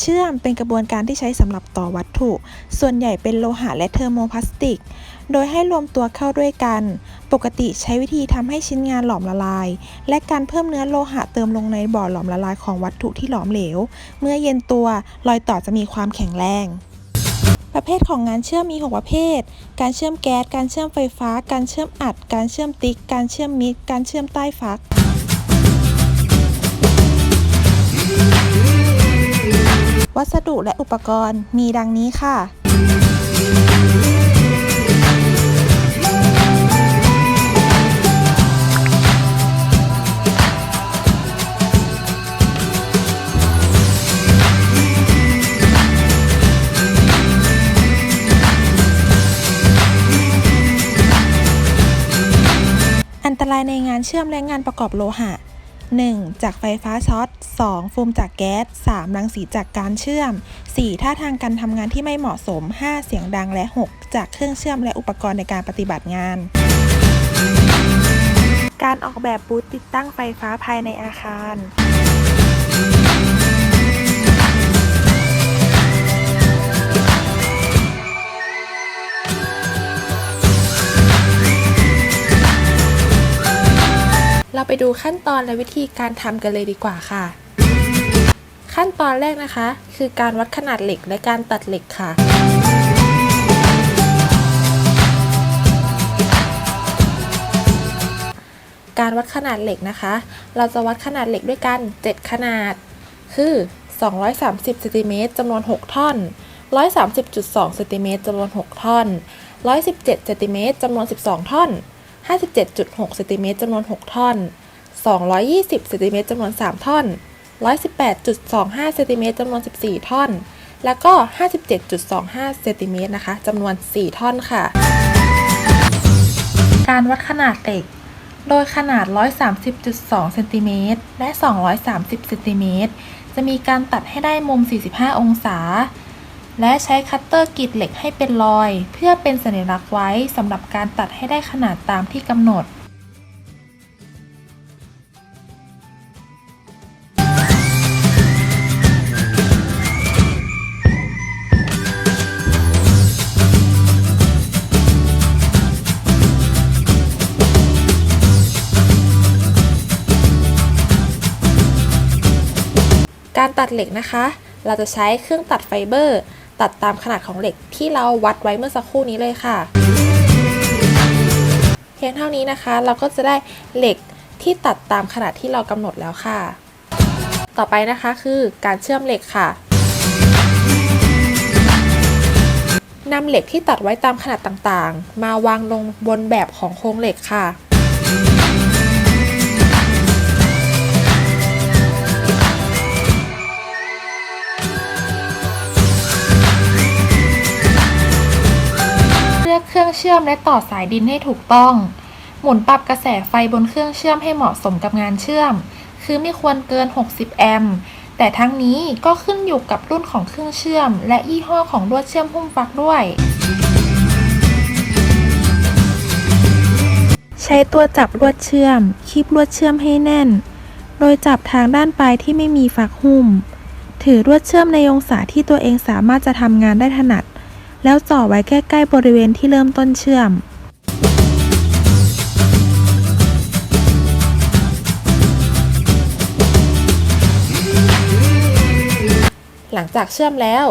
เชื่อมเป็นกระบวนการที่ใช้สำหรับต่อวัตถุ ส่วนใหญ่เป็นโลหะและเทอร์โมพลาสติก โดยให้รวมตัวเข้าด้วยกัน ปกติใช้วิธีทำให้ชิ้นงานหลอมละลาย และการเพิ่มเนื้อโลหะเติมลงในบ่อหลอมละลายของวัตถุที่หลอมเหลว เมื่อเย็นตัวรอยต่อจะมีความแข็งแรงประเภทของงานเชื่อมมี 6 ประเภท การเชื่อมแก๊ส การเชื่อมไฟฟ้า การเชื่อมอัด การเชื่อมติ๊ก การเชื่อมมิด การเชื่อมใต้ฟัก วัสดุและอุปกรณ์มีดังนี้ค่ะ อันตรายในงานเชื่อมและงานประกอบโลหะ 1. จากไฟฟ้าช็อต 2. ฟูมจากแก๊ส 3. รังสีจากการเชื่อม 4. ท่าทางการทำงานที่ไม่เหมาะสม 5. เสียงดังและ 6. จากเครื่องเชื่อมและอุปกรณ์ในการปฏิบัติงาน การออกแบบบูธติดตั้งไฟฟ้าภายในอาคาร เราไปดูขั้นตอนและวิธีการทำกันเลยดีกว่าค่ะ ขั้นตอนแรกนะคะ คือการวัดขนาดเหล็กและการตัดเหล็กค่ะการวัดขนาดเหล็กนะคะ เราจะวัดขนาดเหล็กด้วยกัน 7 ขนาด คือ 230เซนติเมตรจำนวน 6 ท่อน 130.2เซนติเมตรจำนวน 6 ท่อน 117เซนติเมตรจำนวน 12 ท่อน 57.6เซนติเมตรจำนวน 6 ท่อน 220เซนติเมตรจำนวน 3 ท่อน 118.25เซนติเมตรจำนวน 14 ท่อน แล้วก็ 57.25เซนติเมตรนะคะจำนวน 4 ท่อนค่ะ การวัดขนาดเหล็ก โดยขนาด 130.2เซนติเมตรและ 230เซนติเมตรจะมีการตัดให้ได้มุม 45 องศา และใช้คัตเตอร์กรีดเหล็กให้เป็นรอย เพื่อเป็นสัญลักษณ์ไว้สำหรับการตัดให้ได้ขนาดตามที่กำหนดการตัดเหล็กนะคะ เราจะใช้เครื่องตัดไฟเบอร์ ตัดตามขนาดของเหล็กที่เราวัดไว้เมื่อสักครู่นี้เลยค่ะ เพียงเท่านี้นะคะ เราก็จะได้เหล็กที่ตัดตามขนาดที่เรากำหนดแล้วค่ะ ต่อไปนะคะคือการเชื่อมเหล็กค่ะนำเหล็กที่ตัดไว้ตามขนาดต่างๆ มาวางลงบนแบบของโครงเหล็กค่ะ อกเครื่องเชื่อมและต่อสายดินให้ถูกต้อง หมุนปรับกระแสไฟบนเครื่องเชื่อมให้เหมาะสมกับงานเชื่อม คือไม่ควรเกิน 60 แอมป์ แต่ทั้งนี้ก็ขึ้นอยู่กับรุ่นของเครื่องเชื่อม และยี่ห้อของลวดเชื่อมหุ้มฟักด้วย ใช้ตัวจับลวดเชื่อม คีบลวดเชื่อมให้แน่น โดยจับทางด้านปลายที่ไม่มีฟักหุ้ม ถือลวดเชื่อมในองศาที่ตัวเองสามารถจะทำงานได้ถนัด แล้วจ่อไว้ใกล้ๆบริเวณที่เริ่มต้นเชื่อม หลังจากเชื่อมแล้ว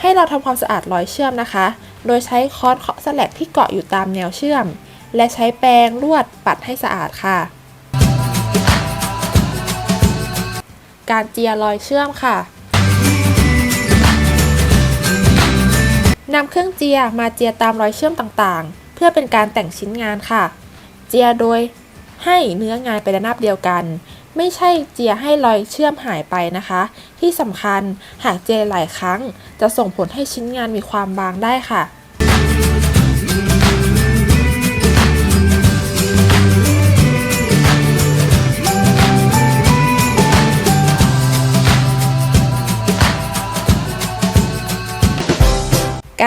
ให้เราทำความสะอาดรอยเชื่อมนะคะ โดยใช้ค้อนเคาะสแลกที่เกาะอยู่ตามแนวเชื่อม และใช้แปรงลวดปัดให้สะอาดค่ะ การเจียรอยเชื่อมค่ะ นำเครื่องเจียมาเจียตามรอยเชื่อมต่างๆ เพื่อเป็นการแต่งชิ้นงานค่ะ เจียโดยให้เนื้องานไประนาบเดียวกัน ไม่ใช่เจียให้รอยเชื่อมหายไปนะคะ ที่สำคัญหากเจียหลายครั้ง จะส่งผลให้ชิ้นงานมีความบางได้ค่ะ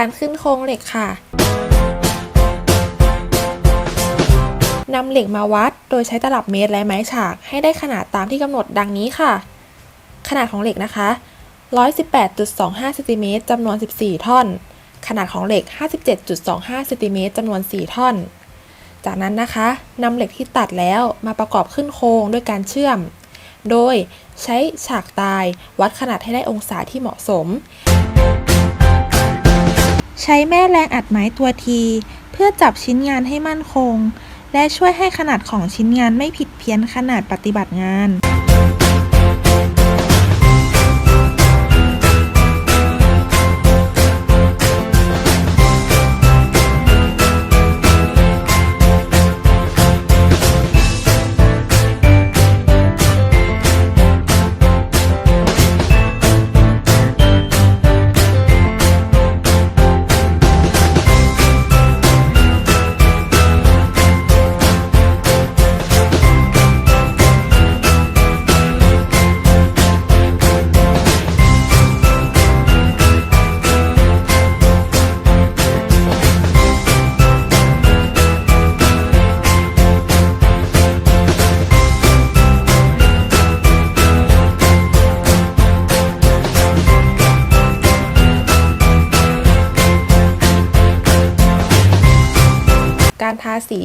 การขึ้นโครงเหล็กค่ะนำเหล็กมาวัดโดยใช้ตลับเมตรและไม้ฉากให้ได้ขนาดตามที่กำหนดดังนี้ค่ะ ขนาดของเหล็กนะคะ 118.25เซนติเมตรจำนวน 14 ท่อน ขนาดของเหล็ก 57.25เซนติเมตรจำนวน 4 ท่อน จากนั้นนะคะนำเหล็กที่ตัดแล้วมาประกอบขึ้นโครงด้วยการเชื่อม โดยใช้ฉากตายวัดขนาดให้ได้องศาที่เหมาะสม ใช้แม่แรงอัดไม้ตัวที เพื่อจับชิ้นงานให้มั่นคง และช่วยให้ขนาดของชิ้นงานไม่ผิดเพี้ยนขนาดปฏิบัติงาน ทาสี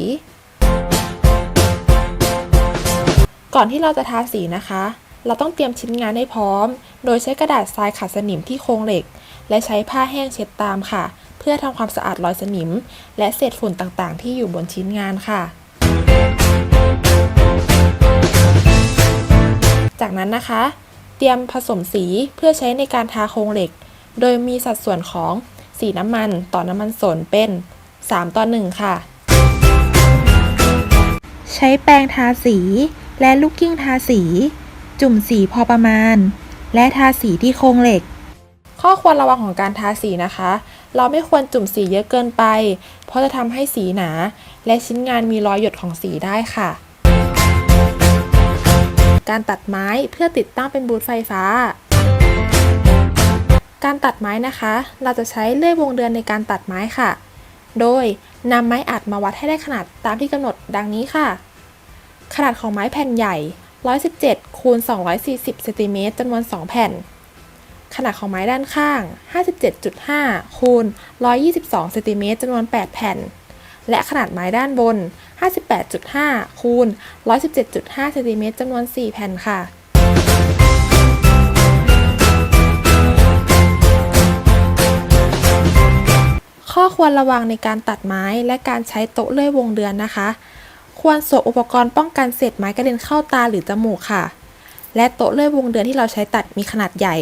ก่อนที่เราจะทาสีนะคะ เราต้องเตรียมชิ้นงานให้พร้อม โดยใช้กระดาษทรายขัดสนิมที่โครงเหล็ก และใช้ผ้าแห้งเช็ดตามค่ะ เพื่อทำความสะอาดรอยสนิม และเศษฝุ่นต่างๆ ที่อยู่บนชิ้นงานค่ะ จากนั้นนะคะ เตรียมผสมสีเพื่อใช้ในการทาโครงเหล็ก โดยมีสัดส่วนของสีน้ำมันต่อน้ำมันสนเป็น 3 ต่อ 1 ค่ะ ใช้แปรงทาสี และลูกกิ้งทาสี จุ่มสีพอประมาณ และทาสีที่โครงเหล็ก ข้อควรระวังของการทาสีนะคะ เราไม่ควรจุ่มสีเยอะเกินไป เพราะจะทำให้สีหนา และชิ้นงานมีรอยหยดของสีได้ค่ะ การตัดไม้เพื่อติดตั้งเป็นบูทไฟฟ้าการตัดไม้นะคะ เราจะใช้เลื่อยวงเดือนในการตัดไม้ค่ะ โดยนำไม้อัดมาวัดให้ได้ขนาดตามที่กำหนดดังนี้ค่ะ ขนาดของไม้แผ่นใหญ่ 117คูณ240เซนติเมตรจำนวน 2 แผ่น ขนาดของไม้ด้านข้าง 57.5คูณ122เซนติเมตรจำนวน 8 แผ่น และขนาดไม้ด้านบน 58.5คูณ117.5เซนติเมตรจำนวน 4 แผ่นค่ะข้อควรระวังในการตัดไม้และการใช้โต๊ะเลื่อยวงเดือนนะคะ ควรสวมอุปกรณ์ป้องกันเศษไม้กระเด็นเข้าตาหรือจมูกค่ะ และโต๊ะเลื่อยวงเดือนที่เราใช้ตัดมีขนาดใหญ่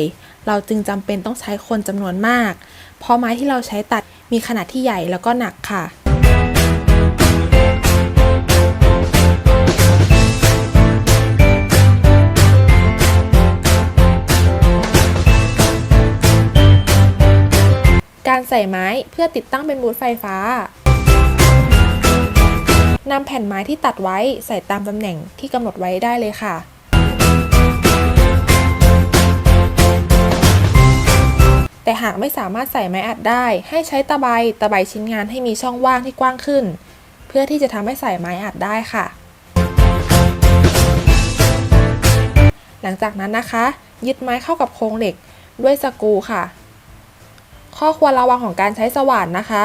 เราจึงจำเป็นต้องใช้คนจำนวนมาก เพราะไม้ที่เราใช้ตัดมีขนาดที่ใหญ่แล้วก็หนักค่ะการใส่ไม้เพื่อติดตั้งเป็นบูทไฟฟ้า นำแผ่นไม้ที่ตัดไว้ใส่ตามตำแหน่งที่กำหนดไว้ได้เลยค่ะ แต่หากไม่สามารถใส่ไม้อัดได้ ให้ใช้ตะไบตะไบชิ้นงานให้มีช่องว่างที่กว้างขึ้น เพื่อที่จะทำให้ใส่ไม้อัดได้ค่ะ หลังจากนั้นนะคะ ยึดไม้เข้ากับโครงเหล็กด้วยสกูค่ะ ข้อควรระวังของการใช้สว่านนะคะ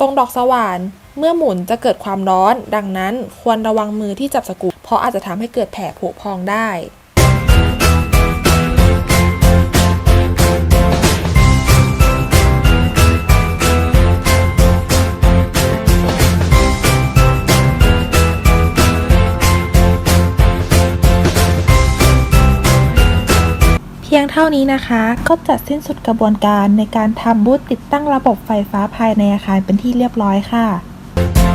ตรงดอกสว่าน เมื่อหมุนจะเกิดความร้อน ดังนั้นควรระวังมือที่จับสกรูเพราะอาจจะทำให้เกิดแผลผุพองได้เพียงเท่านี้นะคะก็จัดสิ้นสุดกระบวนการในการทำบูธติดตั้งระบบไฟฟ้าภายในอาคารเป็นที่เรียบร้อยค่ะ Thank you